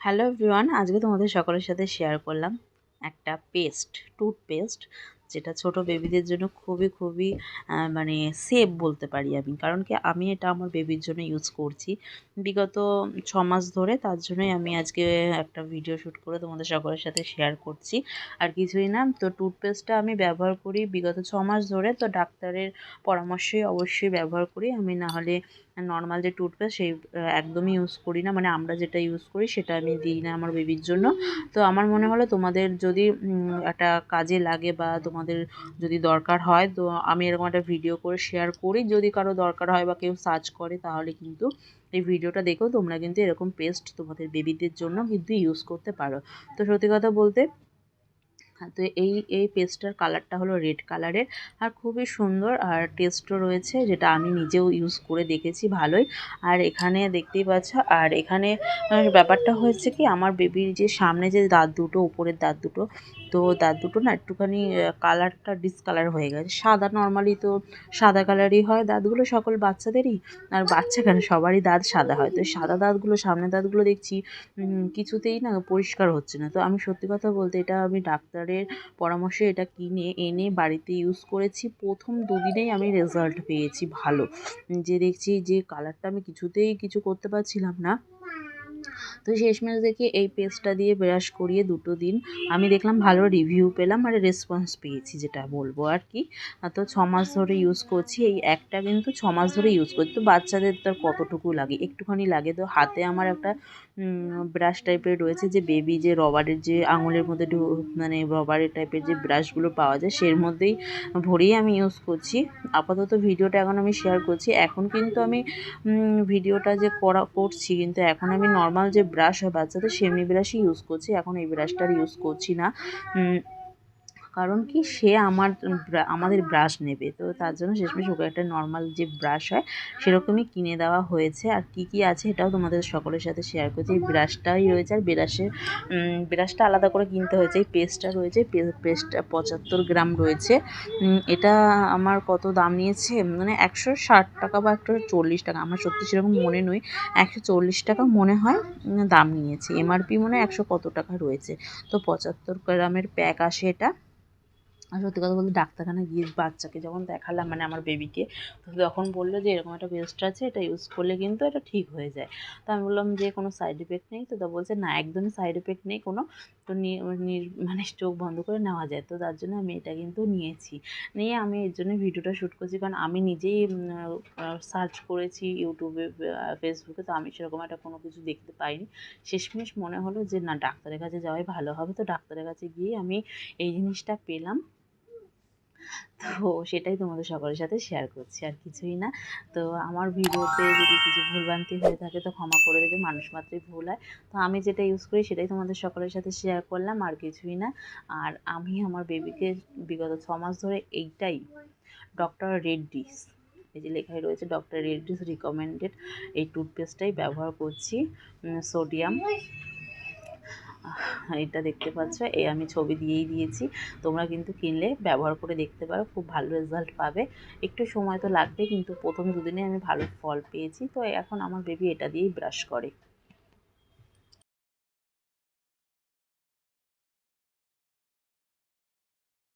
Hello everyone আজকে তোমাদের সকলের সাথে শেয়ার করলাম একটা পেস্ট টুথপেস্ট যেটা ছোট বেবিদের জন্য খুবই খুবই মানে সেফ বলতে পারি আমি। কারণ কি, আমি এটা আমার বেবির জন্য ইউজ করছি। বিগত ছ মাস ধরে তার জন্যই আমি আজকে একটা ভিডিও শ্যুট করে তোমাদের সকলের সাথে শেয়ার করছি। আর কিছুই না, তো টুথপেস্টটা আমি ব্যবহার করি। বিগত ছ মাস ধরে তো ডাক্তারের পরামর্শই অবশ্যই ব্যবহার করি। আমি না হলে নর্মাল যে টুথপেস্ট সেই একদমই ইউজ করি না। মানে আমরা যেটা ইউজ করি সেটা আমি দিই না আমার বেবির জন্য। তো আমার মনে হলো তোমাদের যদি একটা কাজে লাগে বা তোমাদের যদি দরকার হয়, তো আমি এরকম একটা ভিডিও করে শেয়ার করি। যদি কারও দরকার হয় বা কেউ সার্চ করে, তাহলে কিন্তু এই ভিডিওটা দেখেও তোমরা কিন্তু এরকম পেস্ট তোমাদের বেবিদের জন্য কিন্তু ইউজ করতে পারো। তো সত্যি কথা বলতে হ্যাঁ তো এই এই পেস্টটার কালারটা হলো রেড কালারের আর খুবই সুন্দর আর টেস্টও রয়েছে, যেটা আমি নিজেও ইউজ করে দেখেছি ভালোই। আর এখানে দেখতেই পাচ্ছ, আর এখানে ব্যাপারটা হয়েছে কি, আমার বেবির যে সামনে যে দাঁত দুটো, উপরের দাঁত দুটো তো দাঁত দুটো না একটুখানি কালারটা ডিসকালার হয়ে গেছে। সাদা নর্মালি তো সাদা কালারই হয়, দাঁতগুলো সকল বাচ্চাদেরই। আর বাচ্চা কেন? সবারই দাঁত সাদা হয়। তো সাদা দাঁতগুলো, সামনের দাঁতগুলো দেখছি কিছুতেই না পরিষ্কার হচ্ছে না। তো আমি সত্যি কথা বলতে এটা আমি ডাক্তারের পরামর্শে এটা কিনে, এনে বাড়িতে ইউজ করেছি। প্রথম দুদিনেই আমি রেজাল্ট পেয়েছি ভালো। যে দেখছি যে কালারটা আমি কিছুতেই কিছু করতে পারছিলাম না। তো শেষমেশ দেখি এই পেস্টটা দিয়ে ব্রাশ করিয়ে দুটো দিন আমি দেখলাম ভালো রিভিউ পেলাম আর রেসপন্স পেয়েছি যেটা বলব আর কি। তো ছ মাস ধরে ইউজ করছি, এই একটা কিন্তু ছ মাস ধরে ইউজ করছি তো বাচ্চাদের তো কতটুকু লাগে? একটুখানি লাগে তো। হাতে আমার একটা ব্রাশ টাইপের রয়েছে যে বেবি যে রবারের যে আঙুলের মধ্যে মানে রবারের টাইপের যে ব্রাশগুলো পাওয়া যায়, সের মধ্যেই ভরেই আমি ইউজ করছি। আপাতত ভিডিওটা এখন আমি শেয়ার করছি। এখন কিন্তু আমি ভিডিওটা যে করা, করছি, কিন্তু এখন আমি নর্মাল যে ব্রাশ হয়, বাচ্চাদের, সেমনি ব্রাশই ইউজ করছি। এখন এই ব্রাশটা আর ইউজ করছি না। কারণ কি সে আমার আমাদের ব্রাশ নেবে। তো তার জন্য শেষমেশ ওকে একটা নর্মাল যে ব্রাশ হয়, সেরকমই কিনে দেওয়া হয়েছে। আর কি কি আছে এটাও তোমাদের সকলের সাথে শেয়ার করছি। এই ব্রাশটাই রয়েছে, আর ব্রাশের ব্রাশটা আলাদা করে কিনতে হয়েছে। এই পেস্টটা রয়েছে পেস্টটা পঁচাত্তর গ্রাম রয়েছে। এটা আমার কত দাম নিয়েছে? মানে একশো ষাট টাকা বা একশো চল্লিশ টাকা। আমার সত্যি সেরকম মনে নয় একশো চল্লিশ টাকা মনে হয় দাম নিয়েছে। এমআরপি মনে হয় একশো কত টাকা রয়েছে। তো পঁচাত্তর গ্রামের প্যাক আসে এটা। আর সত্যি কথা বলতে ডাক্তারখানায় গিয়ে বাচ্চাকে যখন দেখালাম মানে আমার বেবিকে তো তখন বলল যে এরকম একটা পেস্ট আছে, এটা ইউজ করলে কিন্তু এটা ঠিক হয়ে যায়। তো আমি বললাম যে কোনো সাইড এফেক্ট নেই, তো তা বলছে না, একদমই সাইড এফেক্ট নেই, কোনো তো মানে চোখ বন্ধ করে নেওয়া যায়। তো তার জন্য আমি এটা কিন্তু নিয়েছি। নিয়ে আমি এর জন্য ভিডিওটা শ্যুট করছি, কারণ আমি নিজেই সার্চ করেছি ইউটিউবে ফেসবুকে তো আমি সেরকম একটা কোনো কিছু দেখতে পাইনি। শেষমেশ মনে হলো যে না, ডাক্তারের কাছে যাওয়াই ভালো হবে। তো ডাক্তারের কাছে গিয়ে আমি এই জিনিসটা পেলাম। তো সেটাই তোমাদের সকলের সাথে শেয়ার করছি, আর কিছুই না। তো আমার ভিডিওতে যদি কিছু ভুলভ্রান্তি হয়ে থাকে তো ক্ষমা করে দেবে, মানুষ মাত্রই ভুল হয়। তো আমি যেটা ইউজ করি সেটাই তোমাদের সকলের সাথে শেয়ার করলাম, আর কিছুই না। আর আমি আমার বেবিকে বিগত ছ মাস ধরে এইটাই ডক্টর রেড্ডিস এই যে লেখাই রয়েছে ডক্টর রেড্ডিস রিকমেন্ডেড এই টুথপেস্টটাই ব্যবহার করছি সোডিয়াম এটা দেখতে পাচ্ছ, এ আমি ছবি দিয়েই দিয়েছি। তোমরা কিন্তু কিনলে, ব্যবহার করে দেখতে পারো, খুব ভালো রেজাল্ট পাবে। একটু সময় তো লাগবে, কিন্তু প্রথম দুদিনে আমি ভালো ফল পেয়েছি। তো এখন আমার বেবি এটা দিয়েই ব্রাশ করে।